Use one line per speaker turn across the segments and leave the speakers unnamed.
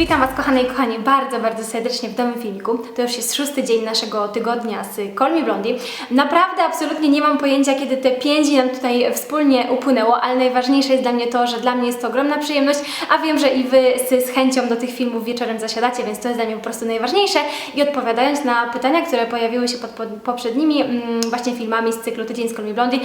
Witam Was kochane i kochani bardzo, bardzo serdecznie w nowym filmiku. To już jest szósty dzień naszego tygodnia z Call Me Blondie. Naprawdę absolutnie nie mam pojęcia, kiedy te pięć dni nam tutaj wspólnie upłynęło, ale najważniejsze jest dla mnie to, że dla mnie jest to ogromna przyjemność, a wiem, że i Wy z, chęcią do tych filmów wieczorem zasiadacie, więc to jest dla mnie po prostu najważniejsze. I odpowiadając na pytania, które pojawiły się pod, poprzednimi mm, właśnie filmami z cyklu Tydzień z Call Me Blondie,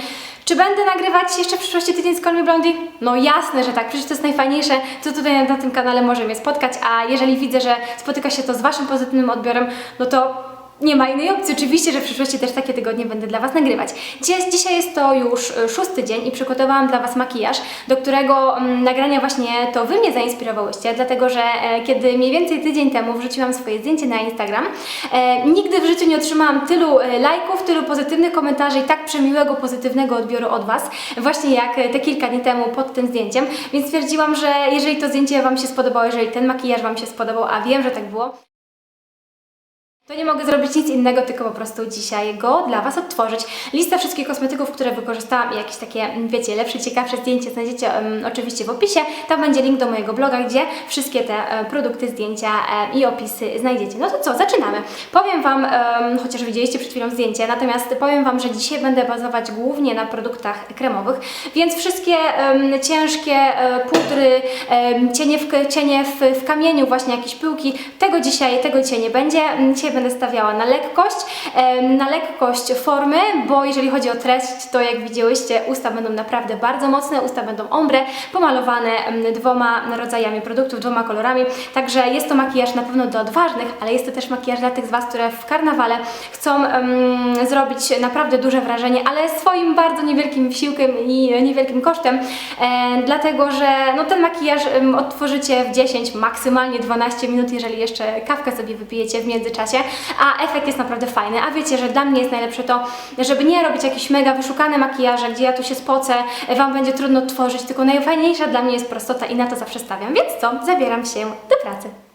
czy będę nagrywać jeszcze w przyszłości Tydzień z Call Me Blondie? No jasne, że tak, przecież to jest najfajniejsze, co tutaj na, tym kanale może mnie spotkać, a jeżeli widzę, że spotyka się to z Waszym pozytywnym odbiorem, no to nie ma innej opcji. Oczywiście, że w przyszłości też takie tygodnie będę dla Was nagrywać. Dziś, dzisiaj jest to już e, szósty dzień i przygotowałam dla Was makijaż, do którego mm, nagrania właśnie to Wy mnie zainspirowałyście, dlatego że e, kiedy mniej więcej tydzień temu wrzuciłam swoje zdjęcie na Instagram, e, nigdy w życiu nie otrzymałam tylu e, lajków, tylu pozytywnych komentarzy i tak przemiłego, pozytywnego odbioru od Was, właśnie jak e, te kilka dni temu pod tym zdjęciem, więc stwierdziłam, że jeżeli to zdjęcie Wam się spodobało, jeżeli ten makijaż Wam się spodobał, a wiem, że tak było, to nie mogę zrobić nic innego, tylko po prostu dzisiaj go dla Was odtworzyć. Lista wszystkich kosmetyków, które wykorzystałam i jakieś takie, mm, wiecie, lepsze, ciekawsze zdjęcie znajdziecie um, oczywiście w opisie. Tam będzie link do mojego bloga, gdzie wszystkie te e, produkty, zdjęcia e, i opisy znajdziecie. No to co, zaczynamy. Powiem Wam, chociaż widzieliście przed chwilą zdjęcie, natomiast powiem Wam, że dzisiaj będę bazować głównie na produktach kremowych, więc wszystkie ciężkie e, pudry, cienie, w, cienie w, w kamieniu, właśnie jakieś pyłki, tego dzisiaj, tego dzisiaj nie będzie. Dzisiaj będę stawiała na lekkość, na lekkość formy, bo jeżeli chodzi o treść, to jak widziałyście, usta będą naprawdę bardzo mocne, usta będą ombre, pomalowane dwoma rodzajami produktów, dwoma kolorami, także jest to makijaż na pewno dla odważnych, ale jest to też makijaż dla tych z Was, które w karnawale chcą em, zrobić naprawdę duże wrażenie, ale swoim bardzo niewielkim wysiłkiem i niewielkim kosztem, e, dlatego że no, ten makijaż em, odtworzycie w 10, maksymalnie 12 minut, jeżeli jeszcze kawkę sobie wypijecie w międzyczasie, a efekt jest naprawdę fajny. A wiecie, że dla mnie jest najlepsze to, żeby nie robić jakichś mega wyszukane makijaże, gdzie ja tu się spocę, Wam będzie trudno tworzyć, tylko najfajniejsza dla mnie jest prostota i na to zawsze stawiam. Więc co? Zabieram się do pracy.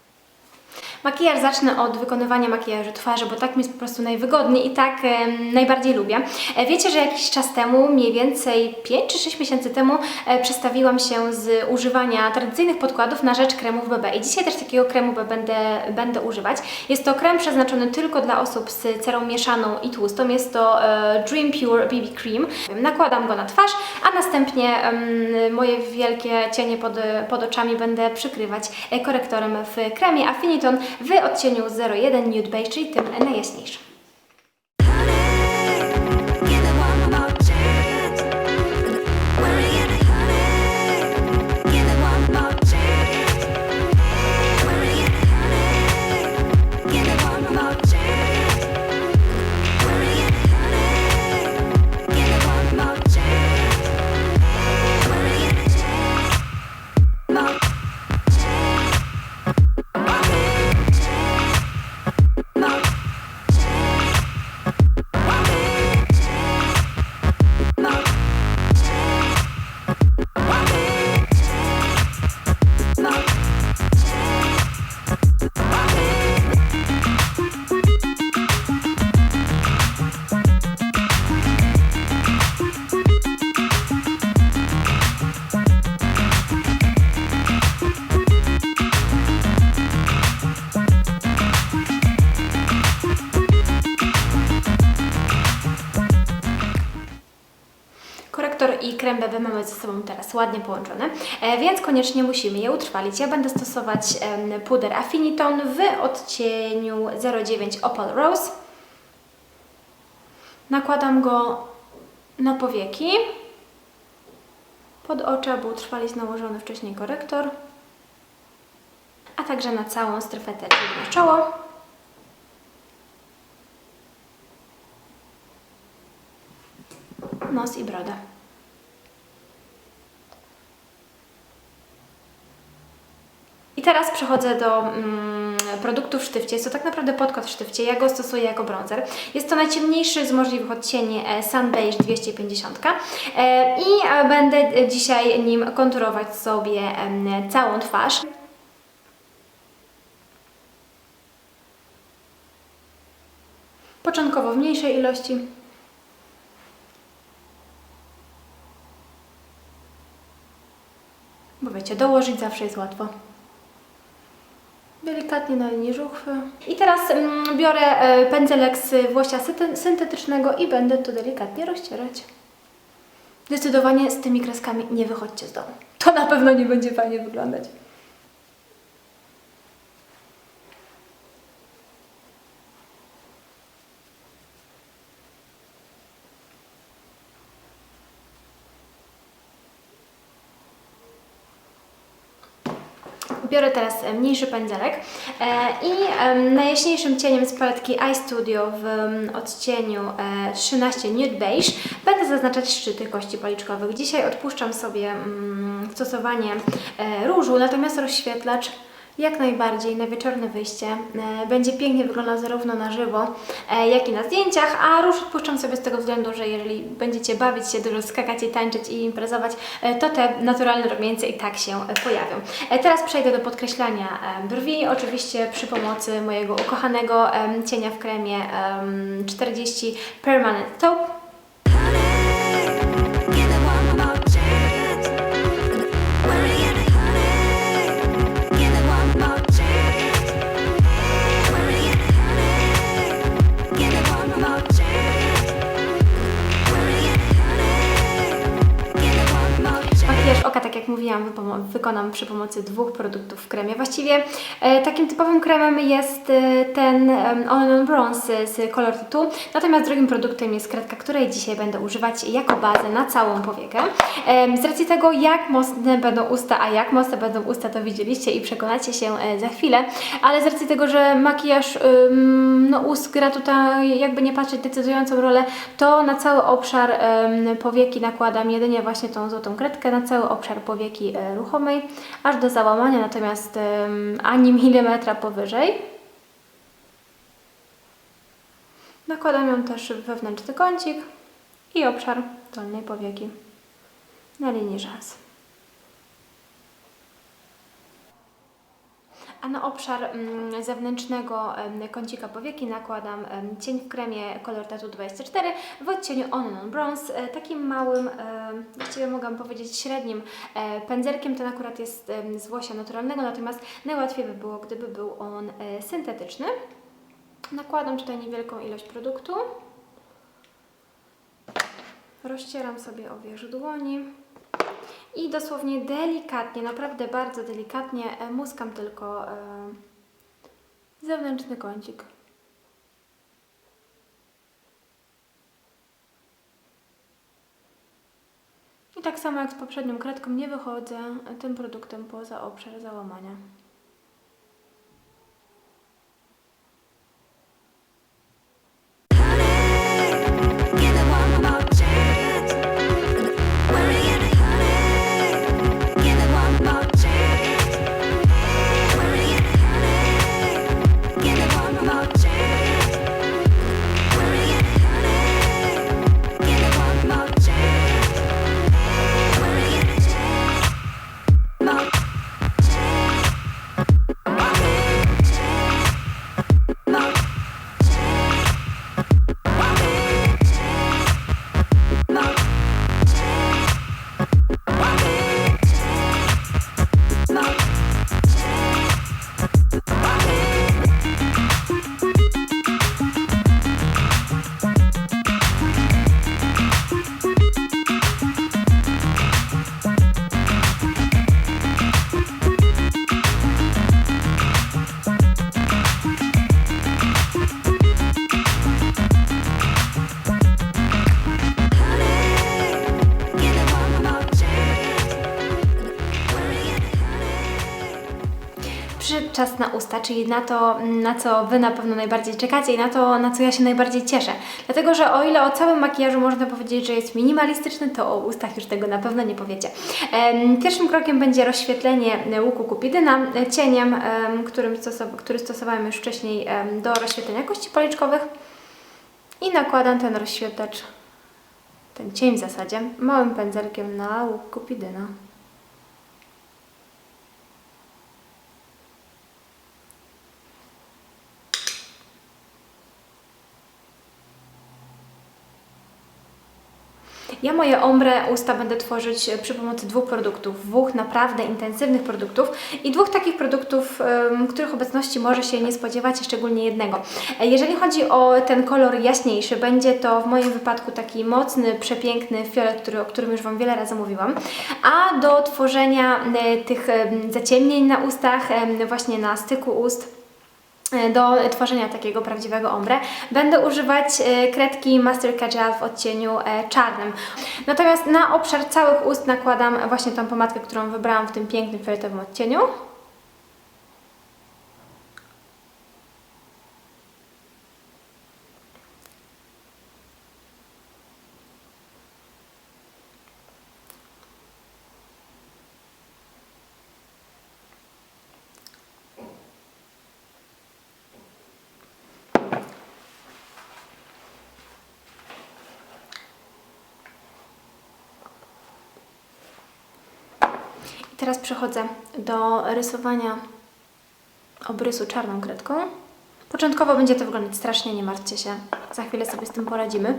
Makijaż zacznę od wykonywania makijażu twarzy, bo tak mi jest po prostu najwygodniej i tak em, najbardziej lubię. E, wiecie, że jakiś czas temu, mniej więcej 5 czy 6 miesięcy temu, e, przestawiłam się z używania tradycyjnych podkładów na rzecz kremów BB. I dzisiaj też takiego kremu BB będę, będę używać. Jest to krem przeznaczony tylko dla osób z cerą mieszaną i tłustą. Jest to e, Dream Pure BB Cream. Nakładam go na twarz, a następnie em, moje wielkie cienie pod, pod oczami będę przykrywać e, korektorem w kremie Affiniton w odcieniu 01 Nude Beige, czyli tym najjaśniejszym. Krem BB mamy ze sobą teraz ładnie połączone, e, więc koniecznie musimy je utrwalić. Ja będę stosować puder Affiniton w odcieniu 09 Opal Rose. Nakładam go na powieki, pod oczy, aby utrwalić nałożony wcześniej korektor, a także na całą strefę czyli na czoło. nos i brodę. I teraz przechodzę do mm, produktu w sztywcie. Jest to tak naprawdę podkład w sztywcie. Ja go stosuję jako bronzer. Jest to najciemniejszy z możliwych odcieni e, Sun Beige 250 e, i e, będę dzisiaj nim konturować sobie całą twarz. Początkowo w mniejszej ilości, Bo wiecie, dołożyć zawsze jest łatwo. Delikatnie na linii żuchwy. I teraz mm, biorę e, pędzelek z włosia syntetycznego i będę to delikatnie rozcierać. Zdecydowanie z tymi kreskami nie wychodźcie z domu. To na pewno nie będzie fajnie wyglądać. Biorę teraz e, mniejszy pędzelek e, i najjaśniejszym cieniem z paletki iStudio w odcieniu e, 13 Nude Beige będę zaznaczać szczyty kości policzkowych. Dzisiaj odpuszczam sobie mm, stosowanie e, różu, natomiast rozświetlacz jak najbardziej na wieczorne wyjście e, będzie pięknie wyglądał zarówno na żywo, e, jak i na zdjęciach, a róż odpuszczam sobie z tego względu, że jeżeli będziecie bawić się, dużo skakać i tańczyć i imprezować, e, to te naturalne rumieńce i tak się pojawią. Teraz przejdę do podkreślania brwi, oczywiście przy pomocy mojego ukochanego cienia w kremie em, 40 Permanent Taupe. Makijaż oka, tak jak mówiłam, wykonam przy pomocy dwóch produktów w kremie. Właściwie e, takim typowym kremem jest e, ten On on Bronze z Color Tattoo, natomiast drugim produktem jest kredka, której dzisiaj będę używać jako bazę na całą powiekę. Z racji tego, jak mocne będą usta, a jak mocne będą usta, to widzieliście i przekonacie się e, za chwilę, ale z racji tego, że makijaż no, ust gra tutaj, jakby nie patrzeć, decydującą rolę, to na cały obszar powieki nakładam jedynie właśnie tą złotą kredkę, na cały obszar powieki e, ruchomej, aż do załamania, natomiast ani milimetra powyżej. Nakładam ją też wewnętrzny kącik i obszar dolnej powieki na linii rzęs. A na obszar mm, zewnętrznego kącika powieki nakładam cień w kremie Color Tattoo 24 w odcieniu On on Bronze. E, takim małym, em, właściwie mogłam powiedzieć średnim e, pędzelkiem. Ten akurat jest z włosia naturalnego, natomiast najłatwiej by było, gdyby był on e, syntetyczny. Nakładam tutaj niewielką ilość produktu. Rozcieram sobie o wierzch dłoni. I dosłownie delikatnie, naprawdę bardzo delikatnie e, muskam tylko e, zewnętrzny kącik. I tak samo jak z poprzednią kredką nie wychodzę e, tym produktem poza obszar załamania. Czas na usta, czyli na to, na co Wy na pewno najbardziej czekacie i na to, na co ja się najbardziej cieszę. Dlatego, że o ile o całym makijażu można powiedzieć, że jest minimalistyczny, to o ustach już tego na pewno nie powiecie. Pierwszym krokiem będzie rozświetlenie łuku kupidyna cieniem, em, którym stosow- który stosowałem już wcześniej do rozświetlenia kości policzkowych. I nakładam ten rozświetlacz, ten cień w zasadzie, małym pędzelkiem na łuk kupidyna. Ja moje ombre usta będę tworzyć e, przy pomocy dwóch produktów, dwóch naprawdę intensywnych produktów i dwóch takich produktów, których obecności może się nie spodziewać, szczególnie jednego. E, Jeżeli chodzi o ten kolor jaśniejszy, będzie to w moim wypadku taki mocny, przepiękny fiolet, który, o którym już Wam wiele razy mówiłam, a do tworzenia e, tych em, zaciemnień na ustach, właśnie na styku ust, do tworzenia takiego prawdziwego ombre będę używać e, kredki Master Kajal w odcieniu e, czarnym. Natomiast na obszar całych ust nakładam właśnie tą pomadkę, którą wybrałam w tym pięknym fioletowym odcieniu. Teraz przechodzę do rysowania obrysu czarną kredką. Początkowo będzie to wyglądać strasznie, nie martwcie się. Za chwilę sobie z tym poradzimy.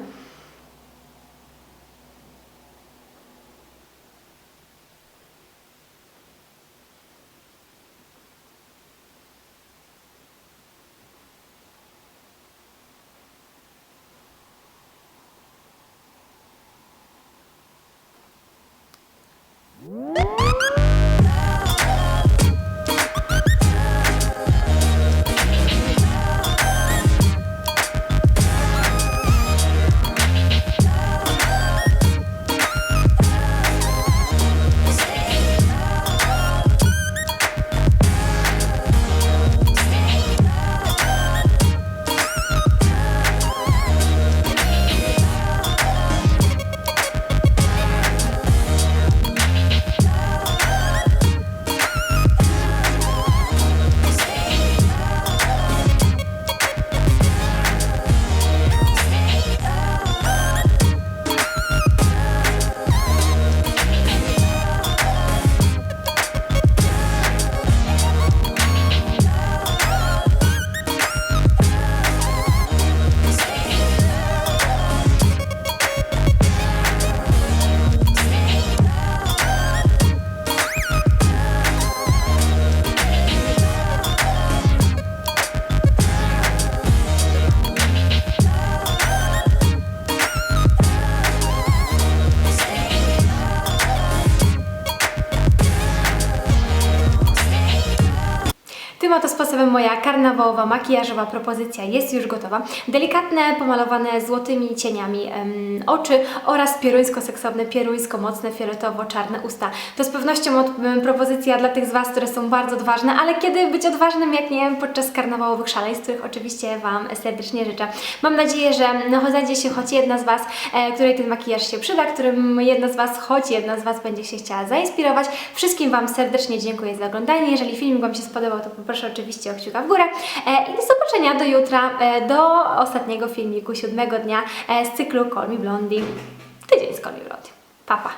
Tym oto sposobem moja karnawałowa, makijażowa propozycja jest już gotowa. Delikatne, pomalowane złotymi cieniami oczy oraz pieruńsko-seksowne, pieruńsko-mocne, fioletowo-czarne usta. To z pewnością propozycja dla tych z Was, które są bardzo odważne, ale kiedy być odważnym, jak nie podczas karnawałowych szaleństw, których oczywiście Wam serdecznie życzę. Mam nadzieję, że no, znajdzie się choć jedna z Was, e, której ten makijaż się przyda, którym jedna z Was, choć jedna z Was będzie się chciała zainspirować. Wszystkim Wam serdecznie dziękuję za oglądanie. Jeżeli film Wam się spodobał, to poproszę oczywiście o kciuka w górę. E, I do zobaczenia do jutra, e, do ostatniego filmiku, siódmego dnia e, z cyklu Call Me Blondie. Tydzień z Call Me Blondie. Pa, pa.